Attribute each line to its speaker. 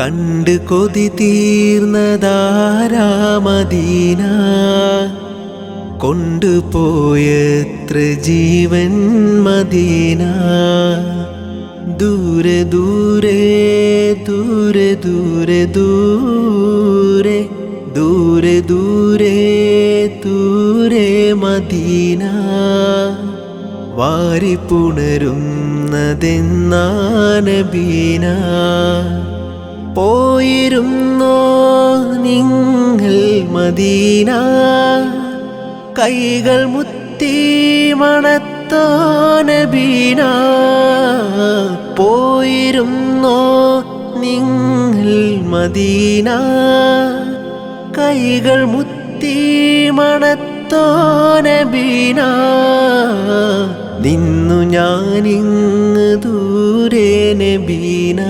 Speaker 1: കണ്ട് കൊതി തീർന്നതാരാമദീന കൊണ്ടുപോയത്ര ജീവൻ മദീന. ദൂരെ ദൂരെ ദൂരെ ദൂരെ ദൂരെ ദൂരെ ദൂരെ ദൂരെ മദീന. വാരി വാരിപ്പുണരുന്നതെന്നാനബീന പോയിരുന്നോ നിങ്ങൾ മദീന? കൈകൾ മുത്തി മണത്തോനബീന പോയിരുന്നോ നിങ്ങൾ മദീന? കൈകൾ മുത്തി മണത്തോനബീന നിന്നു ഞാനിങ്ങ് ദൂരെ നബീന.